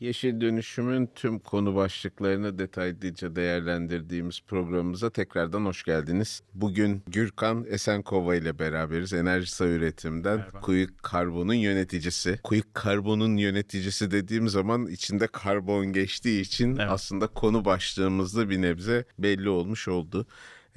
Yeşil dönüşümün tüm konu başlıklarını detaylıca değerlendirdiğimiz programımıza tekrardan hoş geldiniz. Bugün Gürkan Esenkova ile beraberiz. Enerjisa Üretim'den Merhaba. Kuyuk Karbon'un yöneticisi. Kuyuk Karbon'un yöneticisi dediğim zaman içinde karbon geçtiği için Evet. aslında konu başlığımızda bir nebze belli olmuş oldu.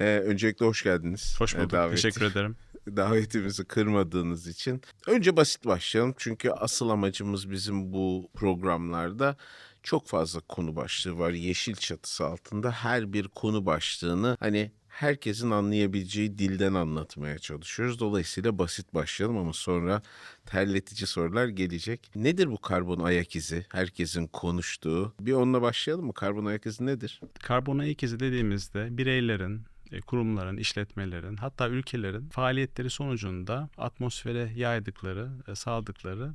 Ee, öncelikle hoş geldiniz. Hoş e, bulduk. davet- Teşekkür ederim. Davetimizi kırmadığınız için. Önce basit başlayalım çünkü asıl amacımız bizim bu programlarda çok fazla konu başlığı var. Yeşil çatısı altında her bir konu başlığını hani herkesin anlayabileceği dilden anlatmaya çalışıyoruz. Dolayısıyla basit başlayalım ama sonra terletici sorular gelecek. Nedir bu karbon ayak izi? Herkesin konuştuğu. Bir onunla başlayalım mı? Karbon ayak izi nedir? Karbon ayak izi dediğimizde bireylerin, kurumların, işletmelerin hatta ülkelerin faaliyetleri sonucunda atmosfere yaydıkları, e, saldıkları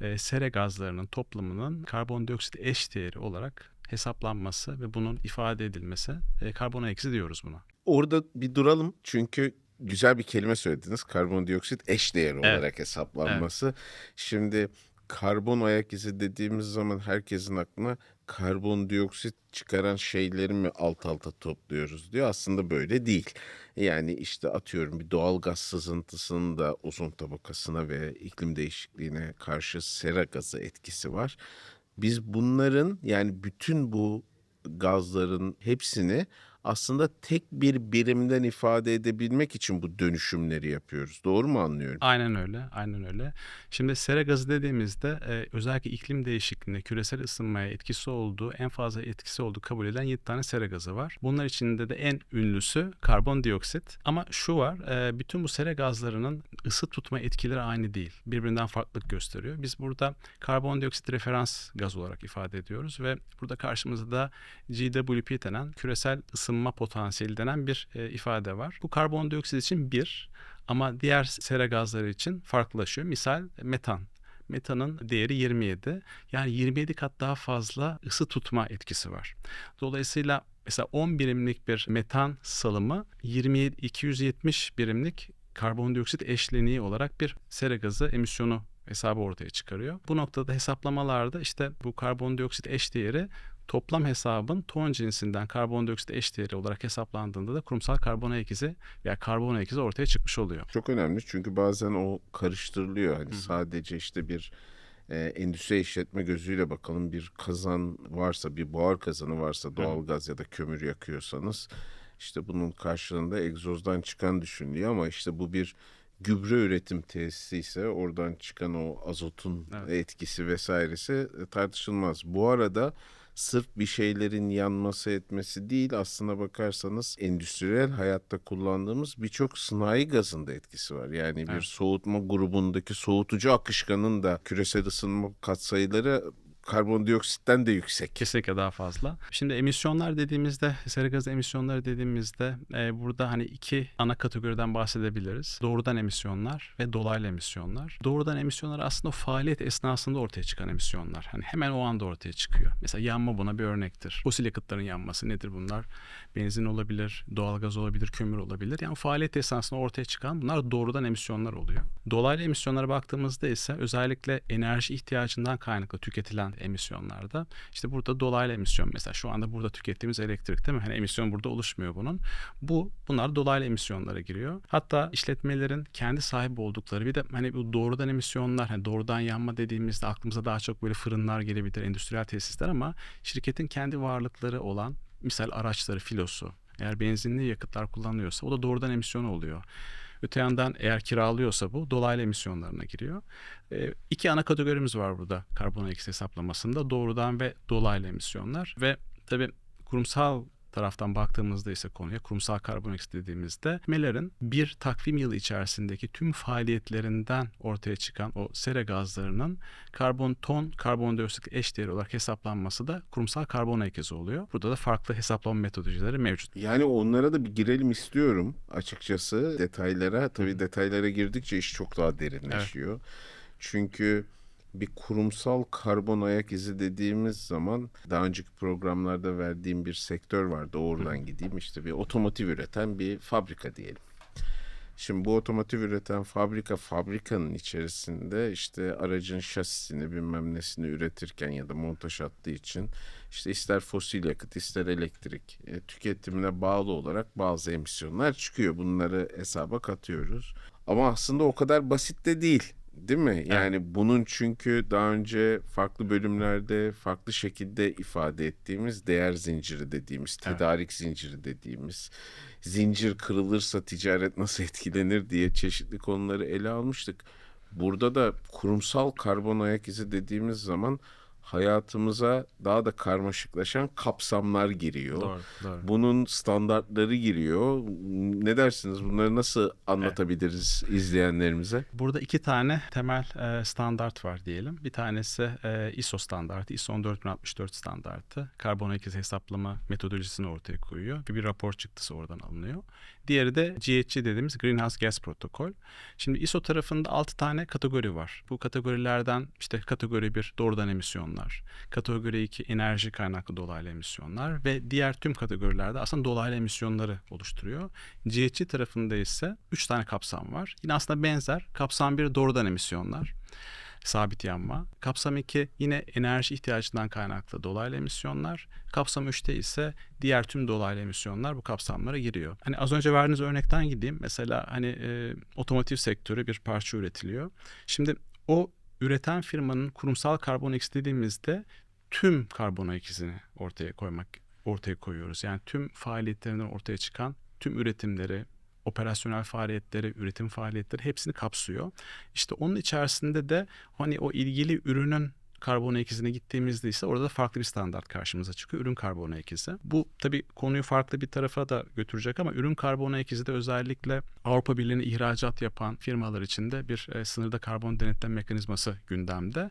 e, sera gazlarının toplamının karbondioksit eş değeri olarak hesaplanması ve bunun ifade edilmesi e, karbon izi diyoruz buna. Orada bir duralım çünkü güzel bir kelime söylediniz. Karbondioksit eş değeri Evet. olarak hesaplanması. Şimdi karbon ayak izi dediğimiz zaman herkesin aklına karbondioksit çıkaran şeyleri mi alt alta topluyoruz diyor. Aslında böyle değil. Yani işte atıyorum bir doğal gaz sızıntısının da ozon tabakasına ve iklim değişikliğine karşı sera gazı etkisi var. Biz bunların yani bütün bu gazların hepsini aslında tek bir birimden ifade edebilmek için bu dönüşümleri yapıyoruz. Doğru mu anlıyorum? Aynen öyle, aynen öyle. Şimdi sera gazı dediğimizde e, özellikle iklim değişikliğine, küresel ısınmaya etkisi olduğu, en fazla etkisi olduğu kabul edilen 7 tane sera gazı var. Bunlar içinde de en ünlüsü karbondioksit. Ama şu var, e, bütün bu sera gazlarının ısı tutma etkileri aynı değil. Birbirinden farklılık gösteriyor. Biz burada karbondioksit referans gaz olarak ifade ediyoruz ve burada karşımızda GWP denen küresel ısınma potansiyeli denen bir e, ifade var. Bu karbondioksit için bir ama diğer sera gazları için farklılaşıyor. Misal metan. Metanın değeri 27. Yani 27 kat daha fazla ısı tutma etkisi var. Dolayısıyla mesela 10 birimlik bir metan salımı 27 270 birimlik karbondioksit eşleniği olarak bir sera gazı emisyonu hesabı ortaya çıkarıyor. Bu noktada hesaplamalarda işte bu karbondioksit eşdeğeri toplam hesabın ton cinsinden karbondioksit eşdeğeri olarak hesaplandığında da kurumsal karbon ayak izi veya karbon ayak izi ortaya çıkmış oluyor. Çok önemli çünkü bazen o karıştırılıyor. Hani sadece işte bir e, endüstri işletme gözüyle bakalım bir kazan varsa bir buhar kazanı varsa doğalgaz ya da kömür yakıyorsanız işte bunun karşılığında egzozdan çıkan düşünülüyor ama işte bu bir gübre üretim tesisi ise oradan çıkan o azotun Evet. etkisi vesairesi e, tartışılmaz. Bu arada sırf bir şeylerin yanması etmesi değil aslına bakarsanız endüstriyel hayatta kullandığımız birçok sanayi gazın da etkisi var. Yani bir Evet. soğutma grubundaki soğutucu akışkanın da küresel ısınma katsayıları karbondioksitten de yüksek. Kesinlikle daha fazla. Şimdi emisyonlar dediğimizde, sera gazı emisyonları dediğimizde e, burada hani iki ana kategoriden bahsedebiliriz. Doğrudan emisyonlar ve dolaylı emisyonlar. Doğrudan emisyonlar aslında faaliyet esnasında ortaya çıkan emisyonlar. Hani hemen o anda ortaya çıkıyor. Mesela yanma buna bir örnektir. Fosil yakıtların yanması nedir bunlar? Benzin olabilir, doğalgaz olabilir, kömür olabilir. Yani faaliyet esnasında ortaya çıkan bunlar doğrudan emisyonlar oluyor. Dolaylı emisyonlara baktığımızda ise özellikle enerji ihtiyacından kaynaklı tüketilen emisyonlarda işte burada dolaylı emisyon mesela şu anda burada tükettiğimiz elektrik değil mi? Hani emisyon burada oluşmuyor bunun. Bu bunlar dolaylı emisyonlara giriyor. Hatta işletmelerin kendi sahip oldukları bir de hani bu doğrudan emisyonlar hani doğrudan yanma dediğimizde aklımıza daha çok böyle fırınlar gelebilir, endüstriyel tesisler ama şirketin kendi varlıkları olan misal araçları, filosu eğer benzinli yakıtlar kullanıyorsa o da doğrudan emisyon oluyor. Öte yandan eğer kiralıyorsa bu dolaylı emisyonlarına giriyor. E, iki ana kategorimiz var burada karbon ayak hesaplamasında doğrudan ve dolaylı emisyonlar ve tabii kurumsal taraftan baktığımızda ise konuya kurumsal karbon ayak dediğimizde MELER'in bir takvim yılı içerisindeki tüm faaliyetlerinden ortaya çıkan o sera gazlarının karbon ton karbondioksit eşdeğeri olarak hesaplanması da kurumsal karbon ayak izi oluyor. Burada da farklı hesaplama metodolojileri mevcut. Yani onlara da bir girelim istiyorum açıkçası detaylara. Tabii detaylara girdikçe iş çok daha derinleşiyor. Çünkü bir kurumsal karbon ayak izi dediğimiz zaman daha önceki programlarda verdiğim bir sektör vardı. Oradan gideyim işte bir otomotiv üreten bir fabrika diyelim. Şimdi bu otomotiv üreten fabrika fabrikanın içerisinde işte aracın şasisini bilmem nesini üretirken ya da montaj hattı için işte ister fosil yakıt ister elektrik e, tüketimine bağlı olarak bazı emisyonlar çıkıyor. Bunları hesaba katıyoruz. Ama aslında o kadar basit de değil. Değil mi? Yani bunun çünkü daha önce farklı bölümlerde farklı şekilde ifade ettiğimiz değer zinciri dediğimiz, Evet. tedarik zinciri dediğimiz, zincir kırılırsa ticaret nasıl etkilenir diye çeşitli konuları ele almıştık. Burada da kurumsal karbon ayak izi dediğimiz zaman hayatımıza daha da karmaşıklaşan kapsamlar giriyor. Doğru, doğru. Bunun standartları giriyor. Ne dersiniz? Bunları nasıl anlatabiliriz izleyenlerimize? Burada iki tane temel e, standart var diyelim. Bir tanesi e, ISO standartı, ISO 14064 standartı. Karbon ayak hesaplama metodolojisini ortaya koyuyor. Bir, bir rapor çıktısı oradan alınıyor. Diğeri de GHG dediğimiz Greenhouse Gas Protokol. Şimdi ISO tarafında 6 tane kategori var. Bu kategorilerden işte kategori 1 doğrudan emisyonlar, kategori 2 enerji kaynaklı dolaylı emisyonlar ve diğer tüm kategorilerde aslında dolaylı emisyonları oluşturuyor. GHG tarafında ise 3 tane kapsam var. Yine aslında benzer. Kapsam 1 doğrudan emisyonlar sabit yanma. Kapsam 2 yine enerji ihtiyacından kaynaklı dolaylı emisyonlar. Kapsam 3'te ise diğer tüm dolaylı emisyonlar bu kapsamlara giriyor. Hani az önce verdiğiniz örnekten gideyim. Mesela hani e, otomotiv sektörü bir parça üretiliyor. Şimdi o üreten firmanın kurumsal karbon izi dediğimizde tüm karbon ayak izini ortaya koymak ortaya koyuyoruz. Yani tüm faaliyetlerinden ortaya çıkan tüm üretimleri, operasyonel faaliyetleri, üretim faaliyetleri hepsini kapsıyor. İşte onun içerisinde de hani o ilgili ürünün karbon ayak izine gittiğimizde ise orada da farklı bir standart karşımıza çıkıyor. Ürün karbon ayak izi. Bu tabii konuyu farklı bir tarafa da götürecek ama ürün karbon ayak izi de özellikle Avrupa Birliği'ne ihracat yapan firmalar için de bir e, sınırda karbon denetleme mekanizması gündemde.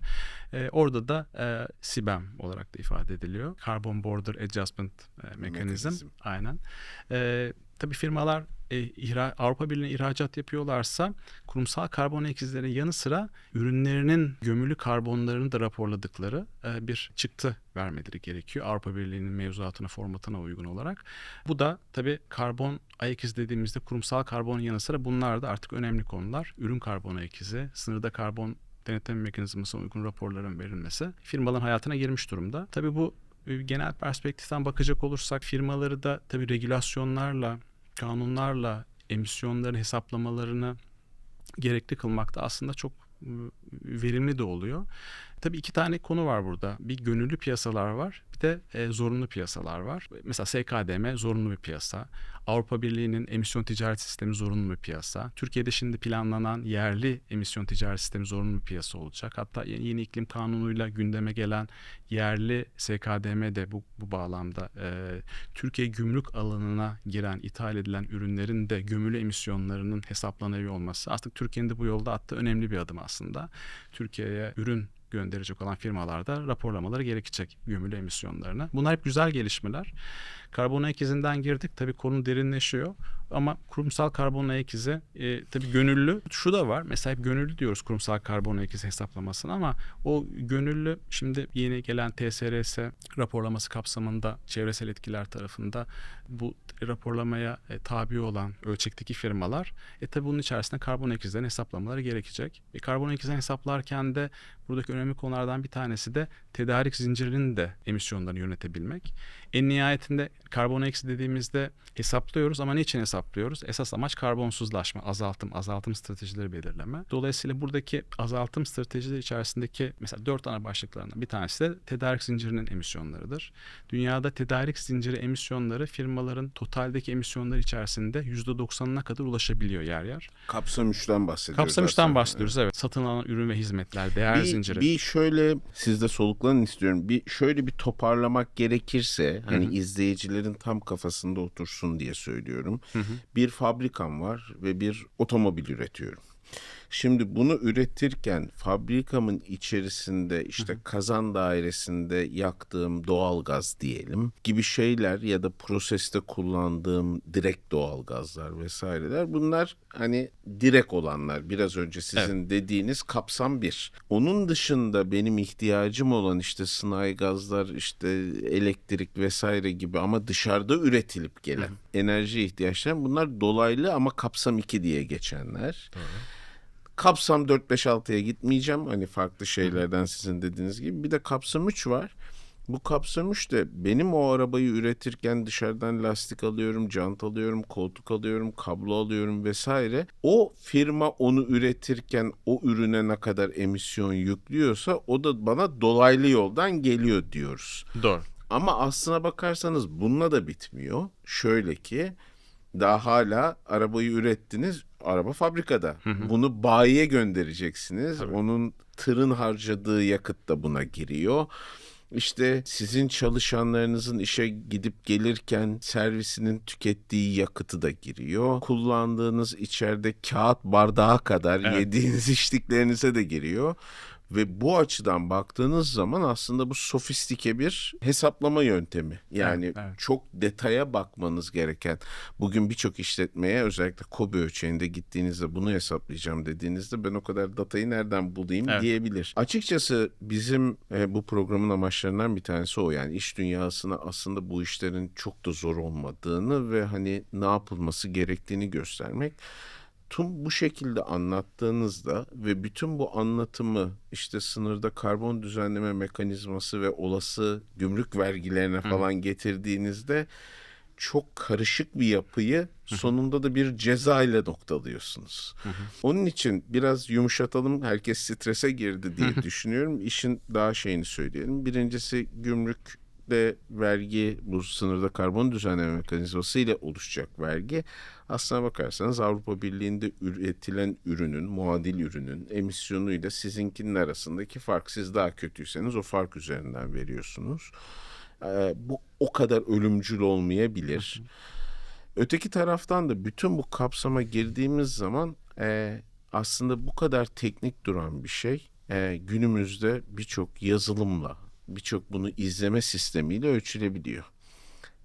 E, orada da e, CBAM olarak da ifade ediliyor. Carbon Border Adjustment e, Mechanism. Mekanizm. Aynen. E, tabii firmalar e, ihra, Avrupa Birliği'ne ihracat yapıyorlarsa kurumsal karbon izlerinin yanı sıra ürünlerinin gömülü karbonlarını da raporladıkları e, bir çıktı vermeleri gerekiyor. Avrupa Birliği'nin mevzuatına, formatına uygun olarak. Bu da tabii karbon ayak izi dediğimizde kurumsal karbon yanı sıra bunlar da artık önemli konular. Ürün karbon ayak izi, sınırda karbon denetleme mekanizmasına uygun raporların verilmesi firmaların hayatına girmiş durumda. Tabii bu e, genel perspektiften bakacak olursak firmaları da tabii regülasyonlarla, kanunlarla emisyonların hesaplamalarını gerekli kılmakta aslında çok e, verimli de oluyor. Tabii iki tane konu var burada. Bir gönüllü piyasalar var, bir de e, zorunlu piyasalar var. Mesela SKDM zorunlu bir piyasa. Avrupa Birliği'nin emisyon ticaret sistemi zorunlu bir piyasa. Türkiye'de şimdi planlanan yerli emisyon ticaret sistemi zorunlu bir piyasa olacak. Hatta yeni, iklim kanunuyla gündeme gelen yerli SKDM de bu, bu bağlamda e, Türkiye gümrük alanına giren, ithal edilen ürünlerin de gömülü emisyonlarının hesaplanabiliyor olması aslında Türkiye'nin de bu yolda attığı önemli bir adım aslında. Türkiye'ye ürün gönderecek olan firmalarda raporlamaları gerekecek gömülü emisyonlarına. Bunlar hep güzel gelişmeler. Karbon ayak izinden girdik. Tabii konu derinleşiyor. Ama kurumsal karbon ayak izi e, tabii gönüllü. Şu da var. Mesela hep gönüllü diyoruz kurumsal karbon ayak izi hesaplamasına ama o gönüllü şimdi yeni gelen TSRS raporlaması kapsamında çevresel etkiler tarafında bu raporlamaya e, tabi olan ölçekteki firmalar e tabi bunun içerisinde karbon ayak izlerini hesaplamaları gerekecek. E, karbon ayak izlerini hesaplarken de buradaki önemli konulardan bir tanesi de tedarik zincirinin de emisyonlarını yönetebilmek. En nihayetinde karbon izi dediğimizde hesaplıyoruz ama niçin hesaplıyoruz? Esas amaç karbonsuzlaşma, azaltım, azaltım stratejileri belirleme. Dolayısıyla buradaki azaltım stratejileri içerisindeki mesela dört ana başlıklarından bir tanesi de tedarik zincirinin emisyonlarıdır. Dünyada tedarik zinciri emisyonları firmaların totaldeki emisyonlar içerisinde %90'ına kadar ulaşabiliyor yer yer. Kapsam 3'ten bahsediyoruz. Kapsam 3'ten aslında. bahsediyoruz evet. Satın alınan ürün ve hizmetler, değer bir, zinciri. Bir şöyle siz de soluklanın istiyorum. Bir şöyle bir toparlamak gerekirse hani izleyicilerin tam kafasında otursun diye söylüyorum. Bir fabrikam var ve bir otomobil üretiyorum. Şimdi bunu üretirken fabrikamın içerisinde işte kazan dairesinde yaktığım doğalgaz diyelim gibi şeyler ya da proseste kullandığım direkt doğalgazlar vesaireler bunlar hani direkt olanlar biraz önce sizin dediğiniz kapsam bir. Onun dışında benim ihtiyacım olan işte sınai gazlar işte elektrik vesaire gibi ama dışarıda üretilip gelen enerji ihtiyaçlarım bunlar dolaylı ama kapsam 2 diye geçenler. Kapsam 4-5-6'ya gitmeyeceğim. Hani farklı şeylerden sizin dediğiniz gibi. Bir de kapsam 3 var. Bu kapsam 3 de benim o arabayı üretirken dışarıdan lastik alıyorum, jant alıyorum, koltuk alıyorum, kablo alıyorum vesaire. O firma onu üretirken o ürüne ne kadar emisyon yüklüyorsa o da bana dolaylı yoldan geliyor diyoruz. Doğru. Ama aslına bakarsanız bununla da bitmiyor. Şöyle ki daha hala arabayı ürettiniz. Araba fabrikada. Bunu bayiye göndereceksiniz. Onun tırın harcadığı yakıt da buna giriyor. İşte sizin çalışanlarınızın işe gidip gelirken servisinin tükettiği yakıtı da giriyor. Kullandığınız içeride kağıt bardağa kadar Evet. yediğiniz içtiklerinize de giriyor. Ve bu açıdan baktığınız zaman aslında bu sofistike bir hesaplama yöntemi. Yani Evet, evet. çok detaya bakmanız gereken. Bugün birçok işletmeye özellikle KOBİ ölçeğinde gittiğinizde bunu hesaplayacağım dediğinizde ben o kadar datayı nereden bulayım Evet. diyebilir. Açıkçası bizim e, bu programın amaçlarından bir tanesi o. Yani iş dünyasına aslında bu işlerin çok da zor olmadığını ve hani ne yapılması gerektiğini göstermek. Tüm bu şekilde anlattığınızda ve bütün bu anlatımı işte sınırda karbon düzenleme mekanizması ve olası gümrük vergilerine falan getirdiğinizde çok karışık bir yapıyı sonunda da bir ceza ile noktalıyorsunuz. Onun için biraz yumuşatalım. Herkes strese girdi diye düşünüyorum. İşin daha şeyini söyleyelim. Birincisi gümrükte vergi bu sınırda karbon düzenleme mekanizması ile oluşacak vergi. Aslına bakarsanız Avrupa Birliği'nde üretilen ürünün, muadil ürünün emisyonuyla sizinkinin arasındaki fark siz daha kötüyseniz o fark üzerinden veriyorsunuz. Ee, bu o kadar ölümcül olmayabilir. Öteki taraftan da bütün bu kapsama girdiğimiz zaman e, aslında bu kadar teknik duran bir şey e, günümüzde birçok yazılımla, birçok bunu izleme sistemiyle ölçülebiliyor.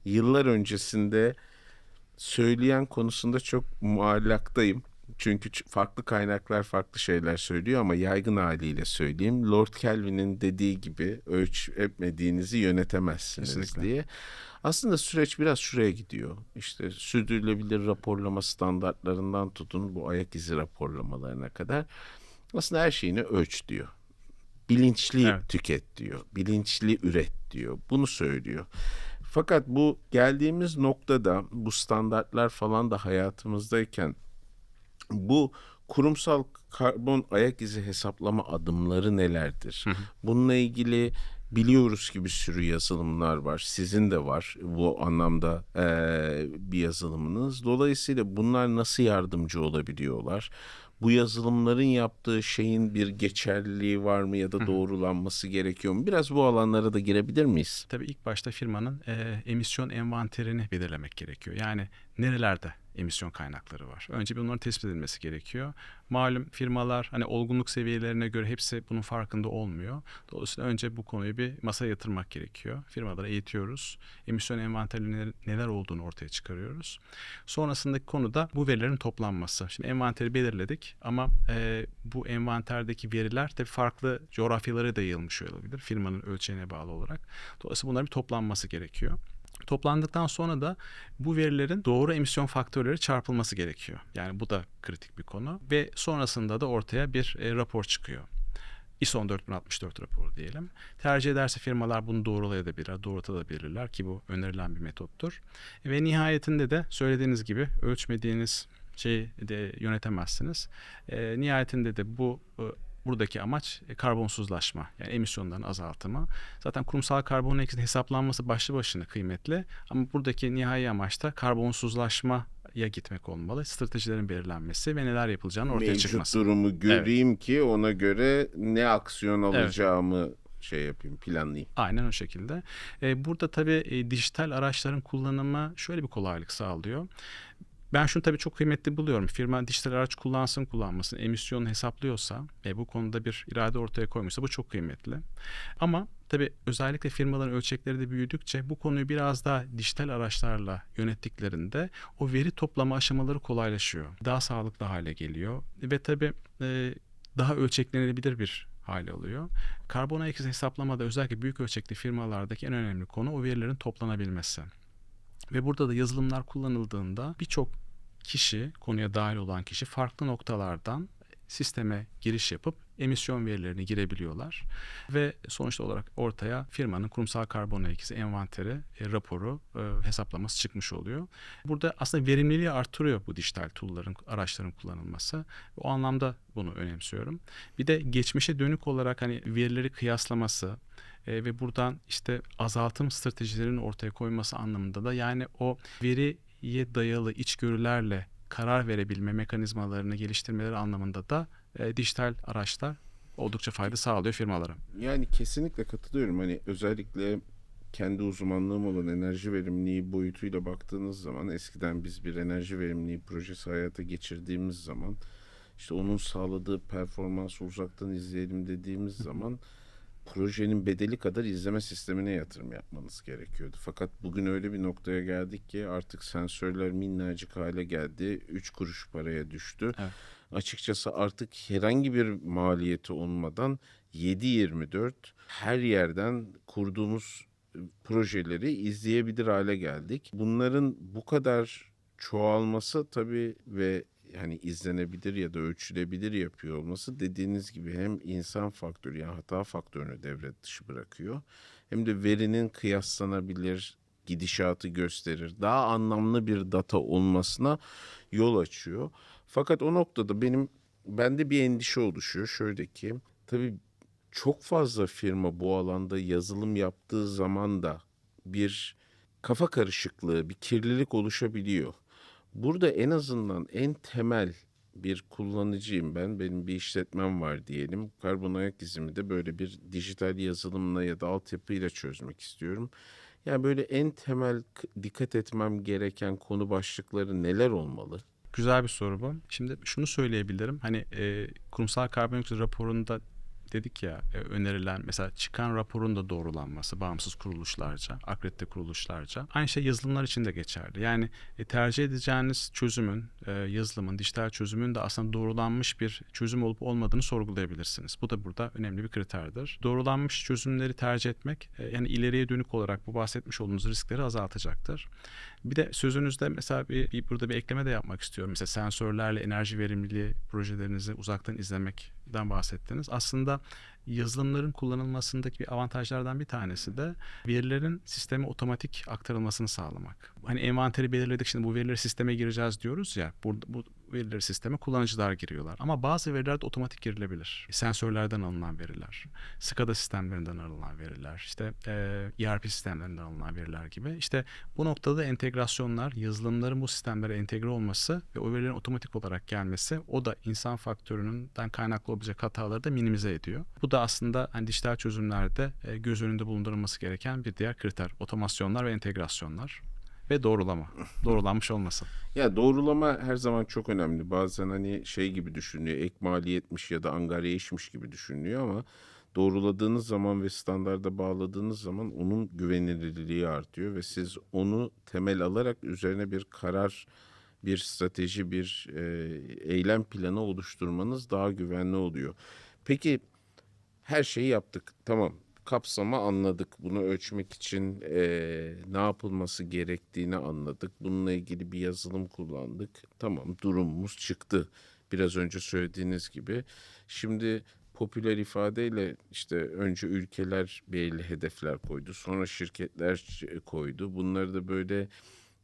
Yıllar öncesinde söyleyen konusunda çok muallaktayım. Çünkü farklı kaynaklar farklı şeyler söylüyor ama yaygın haliyle söyleyeyim. Lord Kelvin'in dediği gibi ölçmediğinizi yönetemezsiniz Kesinlikle. diye. Aslında süreç biraz şuraya gidiyor. İşte sürdürülebilir raporlama standartlarından tutun bu ayak izi raporlamalarına kadar. Aslında her şeyini ölç diyor. Bilinçli Evet. tüket diyor. Bilinçli üret diyor. Bunu söylüyor. Fakat bu geldiğimiz noktada bu standartlar falan da hayatımızdayken bu kurumsal karbon ayak izi hesaplama adımları nelerdir? Bununla ilgili biliyoruz ki bir sürü yazılımlar var. Sizin de var bu anlamda eee, bir yazılımınız. Dolayısıyla bunlar nasıl yardımcı olabiliyorlar? Bu yazılımların yaptığı şeyin bir geçerliliği var mı ya da doğrulanması gerekiyor mu? Biraz bu alanlara da girebilir miyiz? Tabii ilk başta firmanın e, emisyon envanterini belirlemek gerekiyor. Yani nerelerde emisyon kaynakları var. Önce bir bunların tespit edilmesi gerekiyor. Malum firmalar hani olgunluk seviyelerine göre hepsi bunun farkında olmuyor. Dolayısıyla önce bu konuyu bir masaya yatırmak gerekiyor. Firmaları eğitiyoruz. Emisyon envanterleri neler olduğunu ortaya çıkarıyoruz. Sonrasındaki konu da bu verilerin toplanması. Şimdi envanteri belirledik ama e, bu envanterdeki veriler tabii farklı coğrafyalara da olabilir firmanın ölçeğine bağlı olarak. Dolayısıyla bunların bir toplanması gerekiyor. Toplandıktan sonra da bu verilerin doğru emisyon faktörleri çarpılması gerekiyor. Yani bu da kritik bir konu ve sonrasında da ortaya bir e, rapor çıkıyor. ISO 14064 raporu diyelim. Tercih ederse firmalar bunu doğrulayabilirler, doğrultabilirler ki bu önerilen bir metottur. Ve nihayetinde de söylediğiniz gibi ölçmediğiniz şeyi de yönetemezsiniz. E, nihayetinde de bu e, buradaki amaç e, karbonsuzlaşma yani emisyonların azaltımı. Zaten kurumsal karbon izinin hesaplanması başlı başına kıymetli ama buradaki nihai amaç da karbonsuzlaşmaya gitmek olmalı. Stratejilerin belirlenmesi ve neler yapılacağını ortaya Mevcut çıkması. durumu göreyim ki ona göre ne aksiyon alacağımı şey yapayım, planlayayım. Aynen o şekilde. E, burada tabii e, dijital araçların kullanımı şöyle bir kolaylık sağlıyor. Ben şunu tabii çok kıymetli buluyorum. Firma dijital araç kullansın kullanmasın emisyonu hesaplıyorsa ve bu konuda bir irade ortaya koymuşsa bu çok kıymetli. Ama tabii özellikle firmaların ölçekleri de büyüdükçe bu konuyu biraz daha dijital araçlarla yönettiklerinde o veri toplama aşamaları kolaylaşıyor. Daha sağlıklı hale geliyor ve tabii e, daha ölçeklenebilir bir hale alıyor. Karbon ayak izi hesaplamada özellikle büyük ölçekli firmalardaki en önemli konu o verilerin toplanabilmesi. Ve burada da yazılımlar kullanıldığında birçok kişi, konuya dahil olan kişi farklı noktalardan sisteme giriş yapıp emisyon verilerini girebiliyorlar. Ve sonuç olarak ortaya firmanın kurumsal karbon ayak envanteri, e, raporu, e, hesaplaması çıkmış oluyor. Burada aslında verimliliği artırıyor bu dijital tool'ların, araçların kullanılması. O anlamda bunu önemsiyorum. Bir de geçmişe dönük olarak hani verileri kıyaslaması, e, ve buradan işte azaltım stratejilerini ortaya koyması anlamında da yani o veriye dayalı içgörülerle karar verebilme mekanizmalarını geliştirmeleri anlamında da e, dijital araçlar oldukça fayda sağlıyor firmalara. Yani kesinlikle katılıyorum. Hani özellikle kendi uzmanlığım olan enerji verimliliği boyutuyla baktığınız zaman eskiden biz bir enerji verimliliği projesi hayata geçirdiğimiz zaman işte onun sağladığı performansı uzaktan izleyelim dediğimiz zaman projenin bedeli kadar izleme sistemine yatırım yapmanız gerekiyordu. Fakat bugün öyle bir noktaya geldik ki artık sensörler minnacık hale geldi. 3 kuruş paraya düştü. Evet. Açıkçası artık herhangi bir maliyeti olmadan 7-24 her yerden kurduğumuz e, projeleri izleyebilir hale geldik. Bunların bu kadar çoğalması tabii ve yani izlenebilir ya da ölçülebilir yapıyor olması dediğiniz gibi hem insan faktörü yani hata faktörünü devre dışı bırakıyor. Hem de verinin kıyaslanabilir gidişatı gösterir. Daha anlamlı bir data olmasına yol açıyor. Fakat o noktada benim bende bir endişe oluşuyor. Şöyle ki tabii çok fazla firma bu alanda yazılım yaptığı zaman da bir kafa karışıklığı, bir kirlilik oluşabiliyor. Burada en azından en temel bir kullanıcıyım ben. Benim bir işletmem var diyelim. Karbon ayak izimi de böyle bir dijital yazılımla ya da altyapıyla çözmek istiyorum. Yani böyle en temel dikkat etmem gereken konu başlıkları neler olmalı? Güzel bir soru bu. Şimdi şunu söyleyebilirim. Hani e, kurumsal karbon ayak izi raporunda dedik ya e, önerilen mesela çıkan raporun da doğrulanması bağımsız kuruluşlarca, akredite kuruluşlarca. Aynı şey yazılımlar için de geçerli. Yani e, tercih edeceğiniz çözümün, e, yazılımın, dijital çözümün de aslında doğrulanmış bir çözüm olup olmadığını sorgulayabilirsiniz. Bu da burada önemli bir kriterdir. Doğrulanmış çözümleri tercih etmek yani ileriye dönük olarak bu bahsetmiş olduğunuz riskleri azaltacaktır. Bir de sözünüzde mesela bir, bir burada bir ekleme de yapmak istiyorum. Mesela sensörlerle enerji verimliliği projelerinizi uzaktan izlemekten bahsettiniz. Aslında yazılımların kullanılmasındaki bir avantajlardan bir tanesi de verilerin sisteme otomatik aktarılmasını sağlamak. Hani envanteri belirledik şimdi bu verileri sisteme gireceğiz diyoruz ya. Burada bu verileri sisteme kullanıcılar giriyorlar. Ama bazı veriler de otomatik girilebilir. Sensörlerden alınan veriler, SCADA sistemlerinden alınan veriler, işte e, ERP sistemlerinden alınan veriler gibi. İşte bu noktada entegrasyonlar, yazılımların bu sistemlere entegre olması ve o verilerin otomatik olarak gelmesi o da insan faktöründen kaynaklı olabilecek hataları da minimize ediyor. Bu da aslında hani dijital çözümlerde göz önünde bulundurulması gereken bir diğer kriter. Otomasyonlar ve entegrasyonlar ve doğrulama. Doğrulanmış olması. Ya doğrulama her zaman çok önemli. Bazen hani şey gibi düşünülüyor. Ek maliyetmiş ya da angarya işmiş gibi düşünülüyor ama doğruladığınız zaman ve standarda bağladığınız zaman onun güvenilirliği artıyor ve siz onu temel alarak üzerine bir karar, bir strateji, bir e, eylem planı oluşturmanız daha güvenli oluyor. Peki her şeyi yaptık. Tamam. Kapsamı anladık. Bunu ölçmek için eee, ne yapılması gerektiğini anladık. Bununla ilgili bir yazılım kullandık. Tamam, durumumuz çıktı. Biraz önce söylediğiniz gibi. Şimdi popüler ifadeyle işte önce ülkeler belli hedefler koydu. Sonra şirketler koydu. Bunları da böyle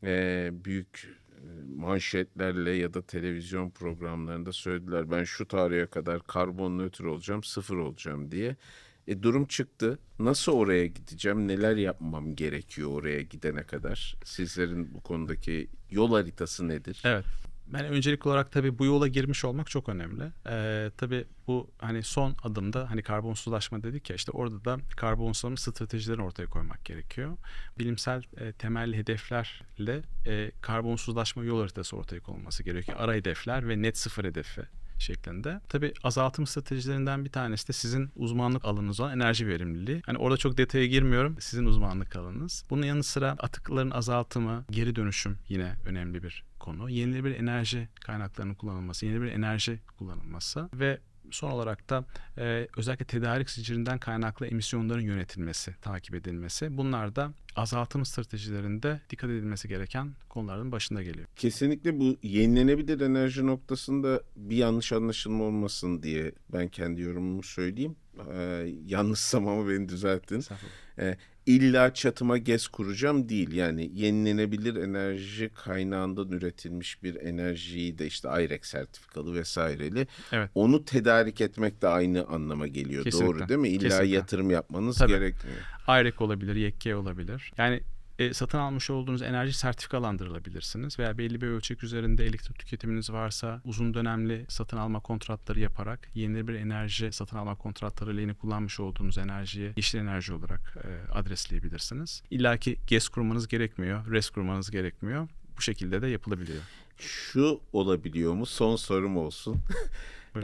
eee, büyük e, manşetlerle ya da televizyon programlarında söylediler. Ben şu tarihe kadar karbon nötr olacağım, sıfır olacağım diye. E durum çıktı. Nasıl oraya gideceğim? Neler yapmam gerekiyor oraya gidene kadar? Sizlerin bu konudaki yol haritası nedir? Evet. Ben öncelik olarak tabii bu yola girmiş olmak çok önemli. Ee, tabii bu hani son adımda hani karbonsuzlaşma dedik ya işte orada da karbonsuzlaşma stratejilerini ortaya koymak gerekiyor. Bilimsel e, temelli hedeflerle e, karbonsuzlaşma yol haritası ortaya konulması gerekiyor. Ara hedefler ve net sıfır hedefi şeklinde. Tabii azaltım stratejilerinden bir tanesi de sizin uzmanlık alanınız olan enerji verimliliği. Hani orada çok detaya girmiyorum. Sizin uzmanlık alanınız. Bunun yanı sıra atıkların azaltımı, geri dönüşüm yine önemli bir konu. Yenilenebilir enerji kaynaklarının kullanılması, yenilenebilir enerji kullanılması ve son olarak da e, özellikle tedarik zincirinden kaynaklı emisyonların yönetilmesi, takip edilmesi. Bunlar da azaltım stratejilerinde dikkat edilmesi gereken konuların başında geliyor. Kesinlikle bu yenilenebilir enerji noktasında bir yanlış anlaşılma olmasın diye ben kendi yorumumu söyleyeyim. Ee, yanlışsam ama beni düzeltin. Ee, illa çatıma GES kuracağım değil. Yani yenilenebilir enerji kaynağından üretilmiş bir enerjiyi de işte IREX sertifikalı vesaireli Evet. onu tedarik etmek de aynı anlama geliyor. Kesinlikle. Doğru değil mi? İlla Kesinlikle. yatırım yapmanız Tabii. gerekmiyor. Ayrek olabilir, yekke olabilir. Yani e, satın almış olduğunuz enerji sertifikalandırılabilirsiniz veya belli bir ölçek üzerinde elektrik tüketiminiz varsa uzun dönemli satın alma kontratları yaparak yenilenebilir enerji satın alma kontratları lehine kullanmış olduğunuz enerjiyi yeşil enerji olarak e, adresleyebilirsiniz. İlla ki GES kurmanız gerekmiyor, RES kurmanız gerekmiyor. Bu şekilde de yapılabiliyor. Şu olabiliyor mu? Son sorum olsun.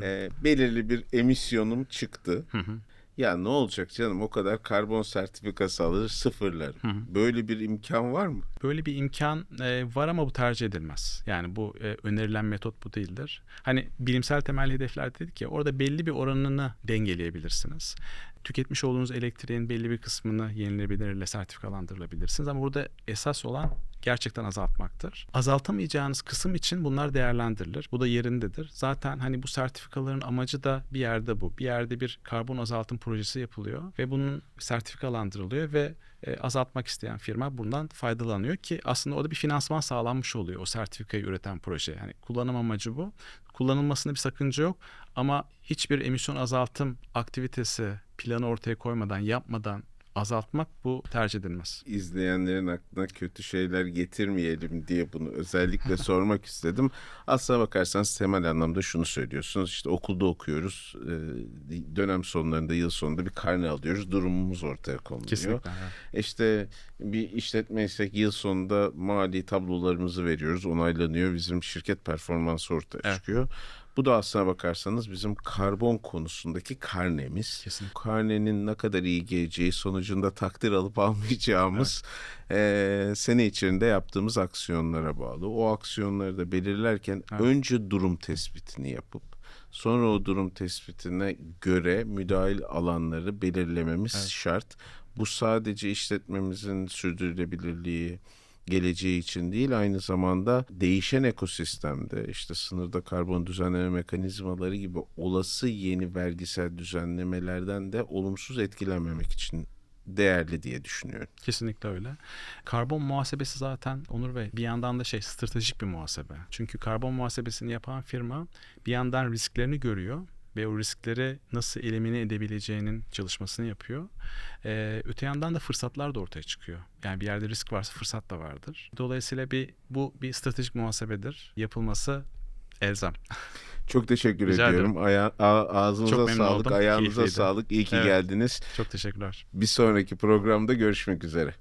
Ee, belirli bir emisyonum çıktı. Hı hı. Ya ne olacak canım o kadar karbon sertifikası alır sıfırlarım. Böyle bir imkan var mı? Böyle bir imkan e, var ama bu tercih edilmez. Yani bu e, önerilen metot bu değildir. Hani bilimsel temel hedefler dedik ya orada belli bir oranını dengeleyebilirsiniz. Tüketmiş olduğunuz elektriğin belli bir kısmını yenilebilirle sertifikalandırılabilirsiniz ama burada esas olan gerçekten azaltmaktır. Azaltamayacağınız kısım için bunlar değerlendirilir. Bu da yerindedir. Zaten hani bu sertifikaların amacı da bir yerde bu. Bir yerde bir karbon azaltım projesi yapılıyor ve bunun sertifikalandırılıyor ve e, azaltmak isteyen firma bundan faydalanıyor ki aslında orada bir finansman sağlanmış oluyor o sertifikayı üreten proje. Yani kullanım amacı bu. Kullanılmasında bir sakınca yok ama hiçbir emisyon azaltım aktivitesi planı ortaya koymadan, yapmadan azaltmak bu tercih edilmez. İzleyenlerin aklına kötü şeyler getirmeyelim diye bunu özellikle sormak istedim. Aslına bakarsanız temel anlamda şunu söylüyorsunuz. İşte okulda okuyoruz. e, Dönem sonlarında, yıl sonunda bir karne alıyoruz. Durumumuz ortaya konuluyor. Kesinlikle. evet. İşte bir işletmeysek yıl sonunda mali tablolarımızı veriyoruz. Onaylanıyor. Bizim şirket performansı ortaya Evet. çıkıyor. Bu da aslına bakarsanız bizim karbon konusundaki karnemiz. Kesinlikle. Karnenin ne kadar iyi geleceği sonucunda takdir alıp almayacağımız eee, sene içinde yaptığımız aksiyonlara bağlı. O aksiyonları da belirlerken Evet. önce durum tespitini yapıp sonra o durum tespitine göre müdahil alanları belirlememiz Evet. şart. Bu sadece işletmemizin sürdürülebilirliği, geleceği için değil aynı zamanda değişen ekosistemde işte sınırda karbon düzenleme mekanizmaları gibi olası yeni vergisel düzenlemelerden de olumsuz etkilenmemek için değerli diye düşünüyorum. Kesinlikle öyle. Karbon muhasebesi zaten Onur Bey bir yandan da şey stratejik bir muhasebe. Çünkü karbon muhasebesini yapan firma bir yandan risklerini görüyor ve o riskleri nasıl elimine edebileceğinin çalışmasını yapıyor. Ee, öte yandan da fırsatlar da ortaya çıkıyor. Yani bir yerde risk varsa fırsat da vardır. Dolayısıyla bir bu bir stratejik muhasebedir. Yapılması elzem. Çok teşekkür Rica ediyorum. Aya- a- ağzınıza sağlık, oldum. ayağınıza Keyifliydi. sağlık. İyi ki Evet. geldiniz. Çok teşekkürler. Bir sonraki programda görüşmek üzere.